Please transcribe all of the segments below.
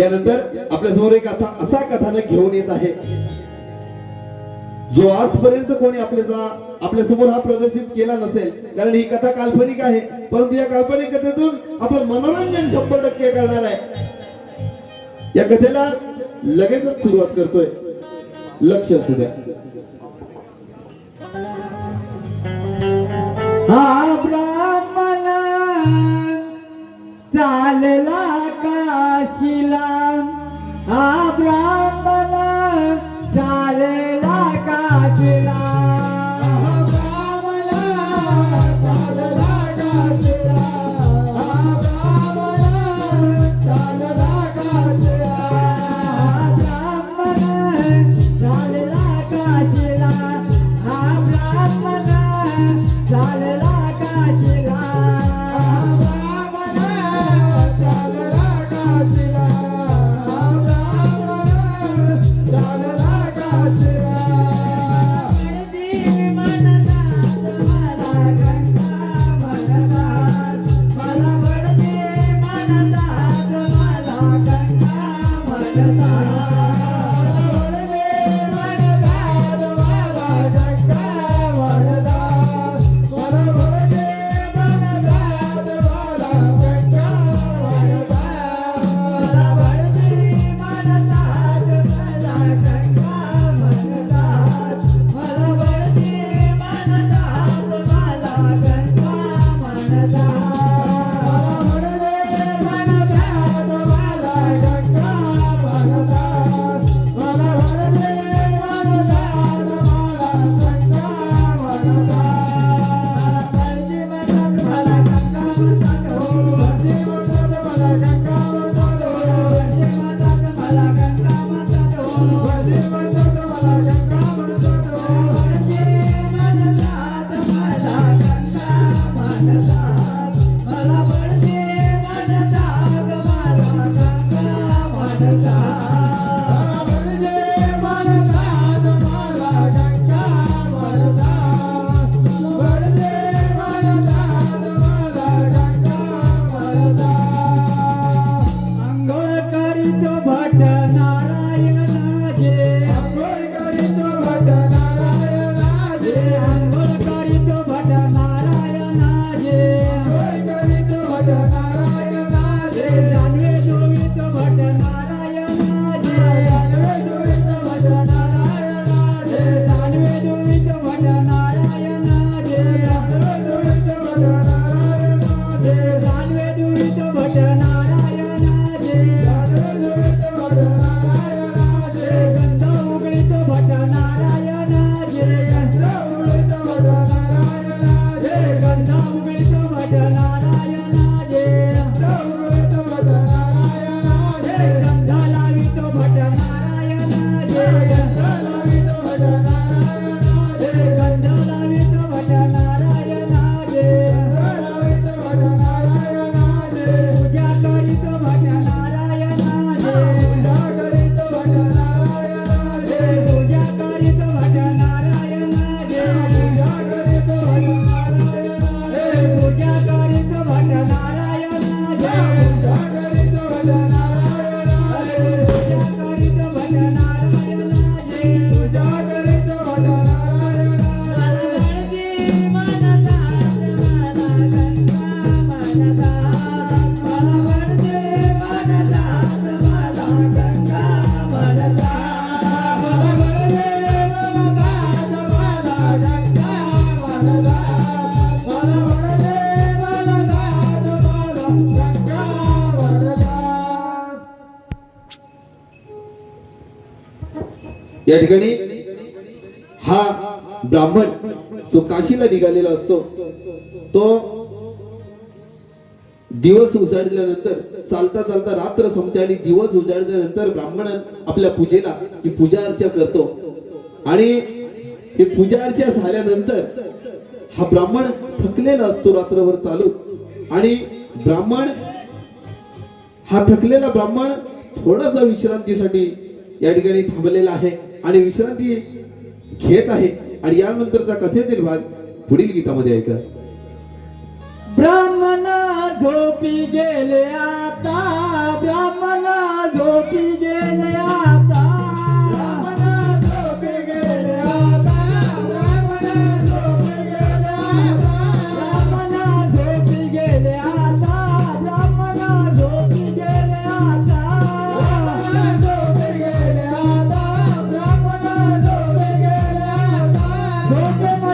यानंतर आपल्यासमोर एक कथा असा कथानक घेऊन येत आहे. जो आजपर्यंत कोणी आपल्या आपल्यासमोर हा प्रदर्शित केला नसेल कारण ही कथा काल्पनिक आहे. परंतु या काल्पनिक कथेतून आपलं मनोरंजन शंभर टक्के करणार आहे. या कथेला लगेचच सुरुवात करतोय. लक्ष असू द्या. हा चालला काशीला. हा ब्राह्मण चालला काशीला. मला पडते माझा दाग माझा दाग. Krishna. या ठिकाणी हा ब्राह्मण जो काशीला निघालेला असतो तो दिवस उजाडल्यानंतर चालता चालता रात्र संपते आणि दिवस उजाडल्यानंतर ब्राह्मण आपल्या पूजेला ही पूजा अर्चा करतो. आणि ही पूजा अर्चा झाल्यानंतर हा ब्राह्मण थकलेला असतो रात्रभर चालू आणि ब्राह्मण हा थकलेला ब्राह्मण थोडासा विश्रांतीसाठी या ठिकाणी थांबलेला आहे. आणि विश्रांती घेत आहे. आणि यानंतरचा कथेतील भाग पुढील गीतामध्ये ऐका. ब्राह्मणा झोपी गेले आता. ब्राह्मणा झोपी गेले आता.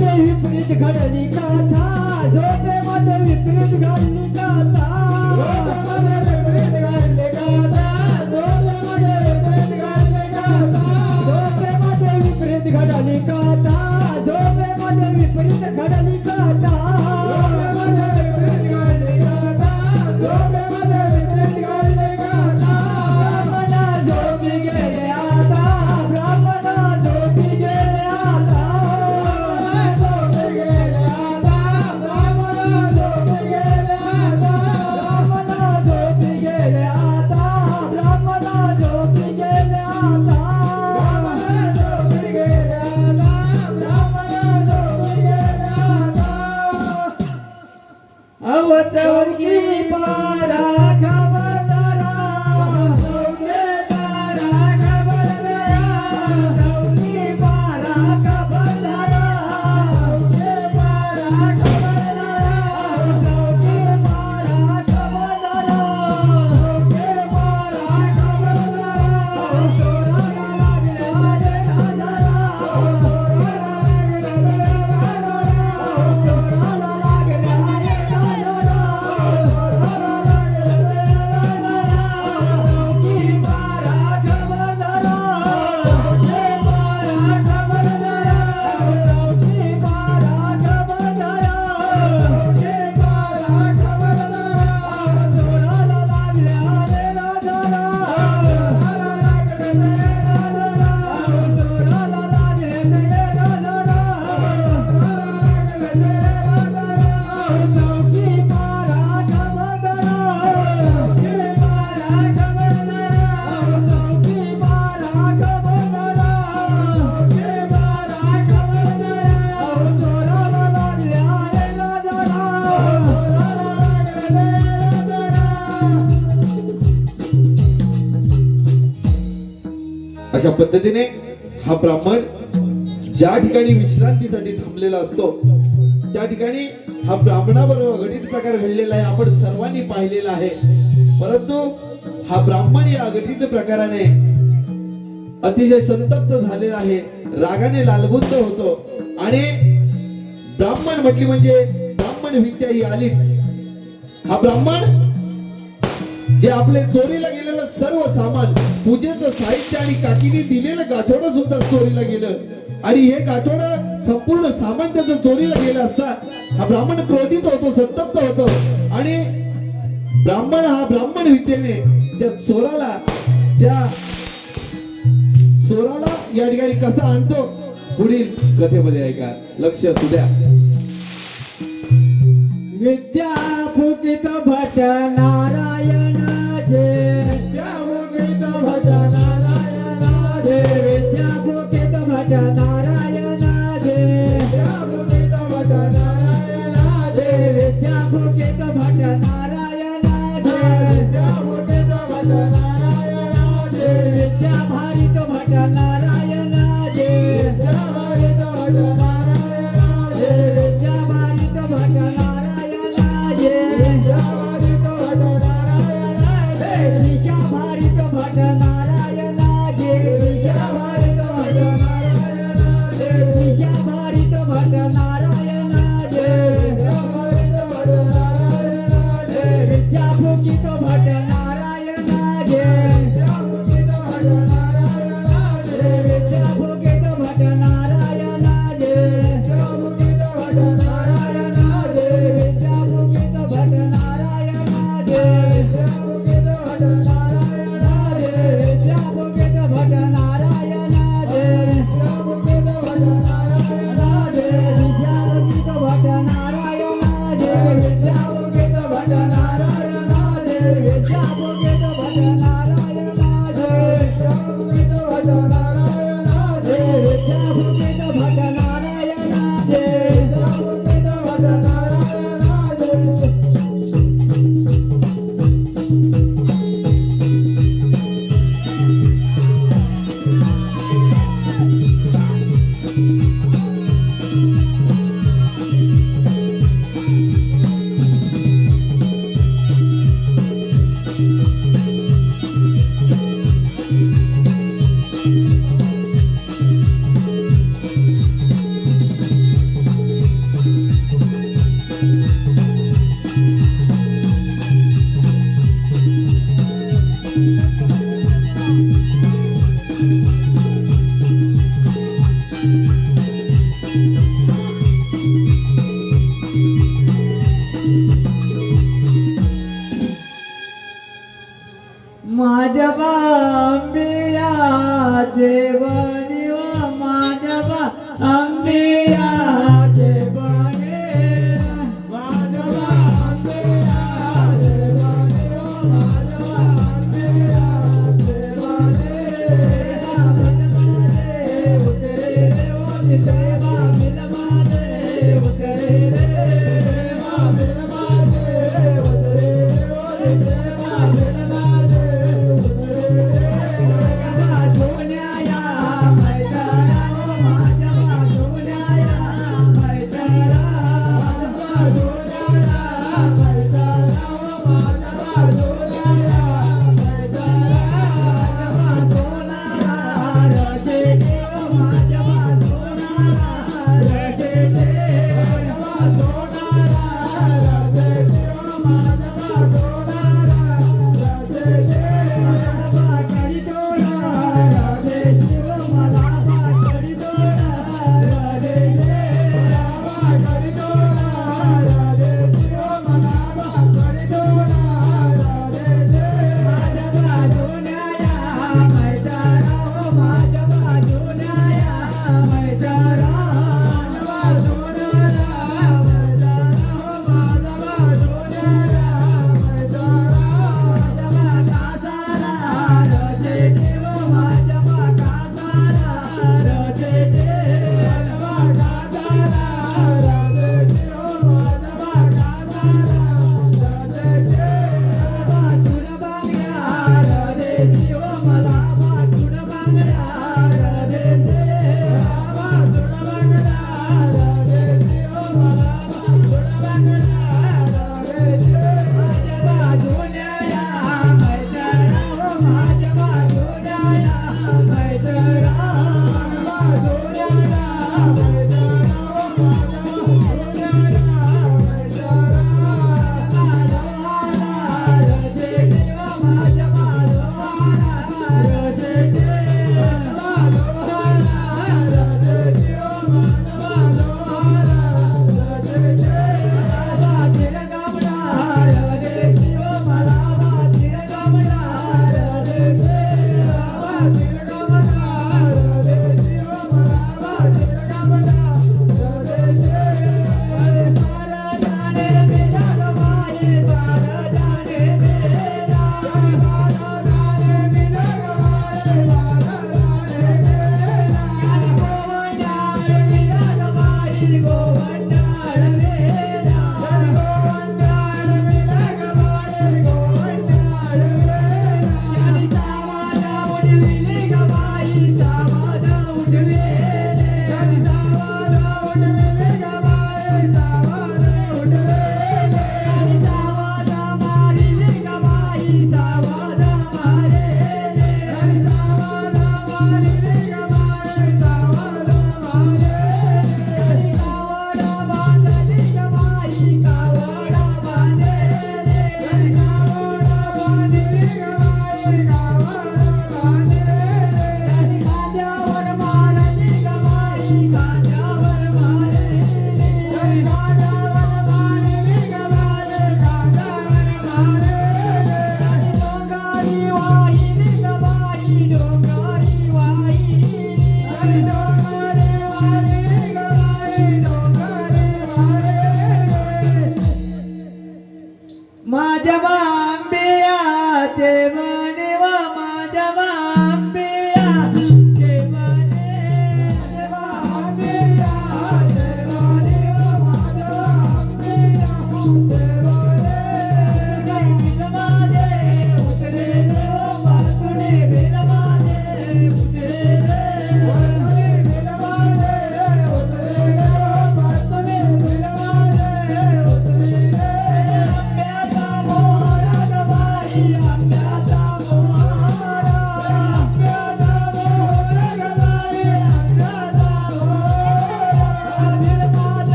प्रेमाचे विपरीत घडली गाता जो प्रेमाचे विपरीत घडली गाता विपरीत घडले जो प्रेमाचे विपरीत विपरीत घडली गाता अवतौर की पारा पद्धतीने हा ब्राह्मण ज्या ठिकाणी विश्रांतीसाठी थांबलेला असतो त्या ठिकाणी हा ब्राह्मणाबरोबर अघटित प्रकार घडलेला आहे आपण सर्वांनी पाहिलेला आहे. परंतु हा ब्राह्मण या अघटित प्रकाराने अतिशय संतप्त झालेला आहे रागाने लालबुद्ध होतो आणि ब्राह्मण म्हटली म्हणजे ब्राह्मण विद्या ही आलीच. हा ब्राह्मण जे आपले चोरीला गेलेलं सर्व सामान पूजेचं साहित्य आणि काकीने दिलेलं गाठोड सुद्धा चोरीला गेलं. आणि हे गाठोड संपूर्ण सामान त्याचं चोरीला गेलं असता हा ब्राह्मण क्रोधित होतो संतप्त होतो. आणि ब्राह्मण हा ब्राह्मण विद्येने त्या चोराला त्या चोराला या ठिकाणी कसा आणतो? पुढील कथेमध्ये ऐका. लक्ष असू द्या. विद्या भट नारायण Jana.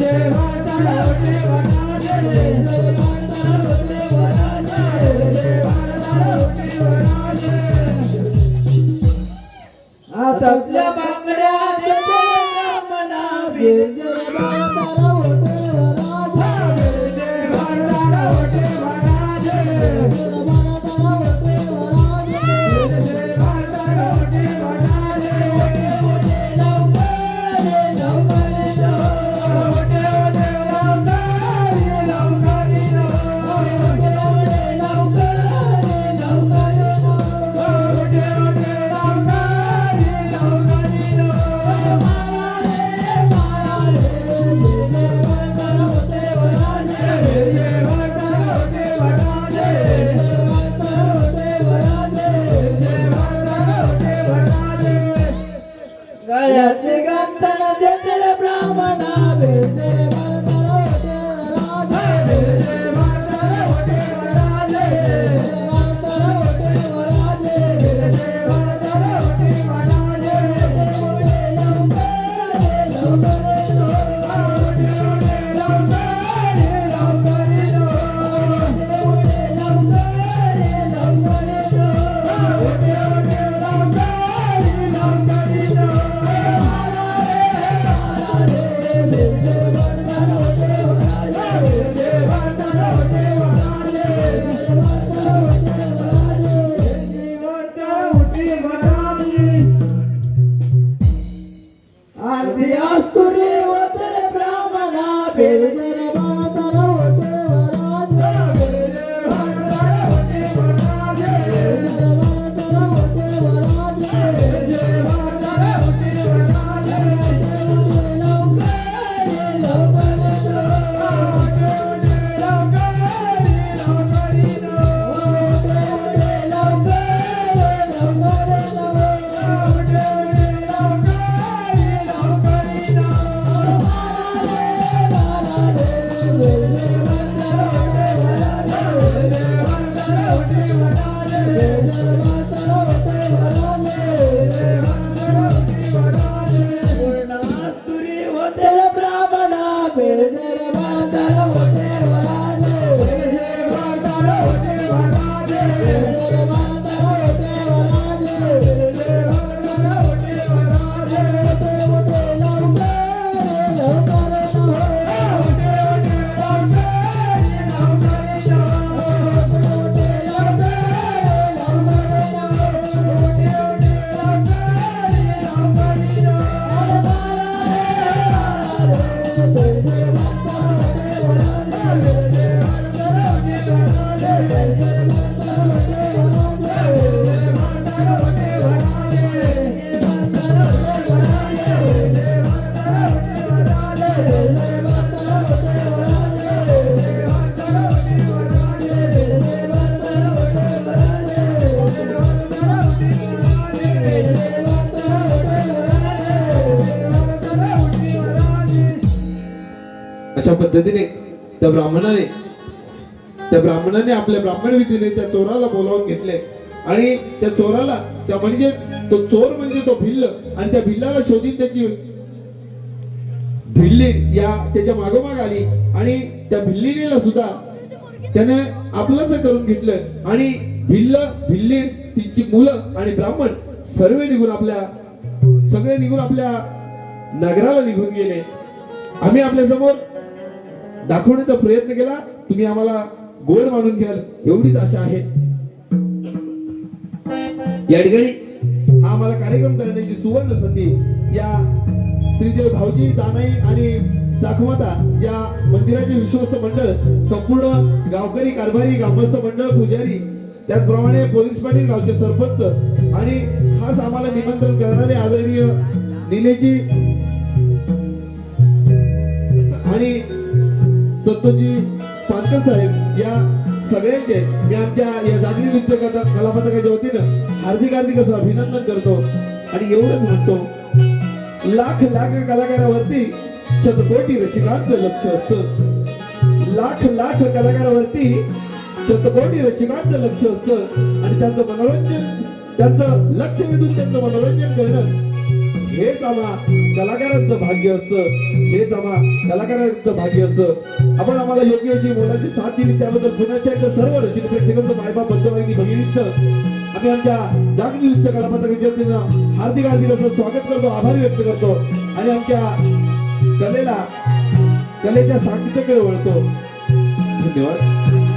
there. पद्धतीने त्या ब्राह्मणाने त्या ब्राह्मणाने आपल्या ब्राह्मण विधीने त्या चोराला बोलावून घेतले. आणि त्या चोराला त्या म्हणजेच तो चोर म्हणजे तो भिल्ल. आणि त्या भिल्लाला शोधून त्याची भिल्ली या त्याच्या मागोमाग आली. आणि त्या भिल्लीनेला सुद्धा त्याने आपलंच करून घेतलं. आणि भिल्ल भिल्ली तिची मुलं आणि ब्राह्मण सर्व निघून आपल्या सगळे निघून आपल्या नगराला निघून गेले. आम्ही आपल्यासमोर दाखवण्याचा प्रयत्न केला. तुम्ही आम्हाला गोड मानून घ्याल. एवढीच आशा आहे. या ठिकाणी हा आम्हाला कार्यक्रम करण्याची सुवर्ण संधी या श्रीदेव धावजी दानाई आणि चाकमाता या मंदिराचे विश्वस्त मंडळ संपूर्ण गावकरी कारभारी ग्रामस्थ मंडळ पुजारी त्याचप्रमाणे पोलीस पाटील गावचे सरपंच आणि खास आम्हाला निमंत्रण करणारे आदरणीय निलेजी आणि सत्तोजी पानकर साहेब या सगळ्यांचे मी आमच्या या जागरी नृत्य कला पथकाच्या वतीनं हार्दिक हार्दिक असं अभिनंदन करतो. आणि एवढंच म्हणतो लाख लाख कलाकारावरती शतकोटी रसिकांचं लक्ष असतं. लाख लाख कलाकारावरती शतकोटी रसिकांचं लक्ष असतं. आणि त्यांचं मनोरंजन त्यांचं लक्ष वेधून त्यांचं मनोरंजन करणं हे आम्हा कलाकारांचं भाग्य असतं हेच आम्हा कलाकारांचं भाग्य असतं आपण आम्हाला योग्य अशी मोलाची साथ दिली त्याबद्दल पुण्याच्या एकदा सर्व रसिक प्रेक्षकांचं मायबाप बंधुवाहिनी भगिनींचं आम्ही आमच्या जागरी नृत्य कलापथकाच्या हार्दिक हार्दिक असं स्वागत करतो आभार व्यक्त करतो. आणि आमच्या कलेला कलेच्या साहित्याकडे वळतो धन्यवाद.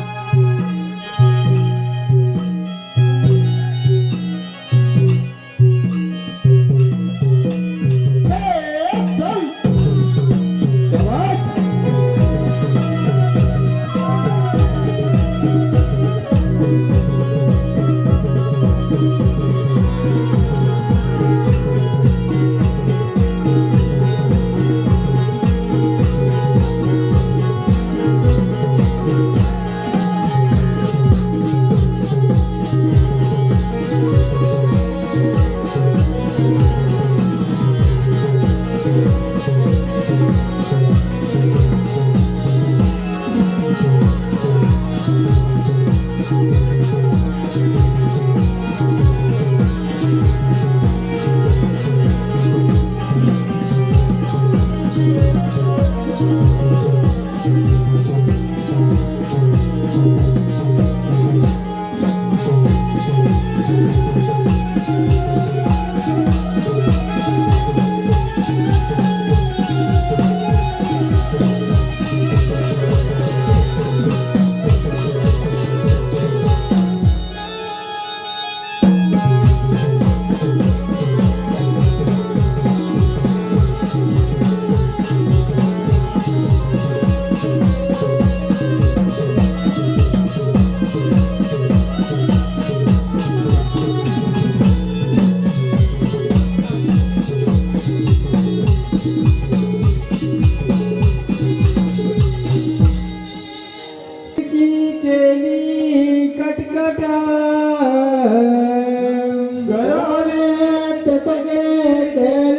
Yeah.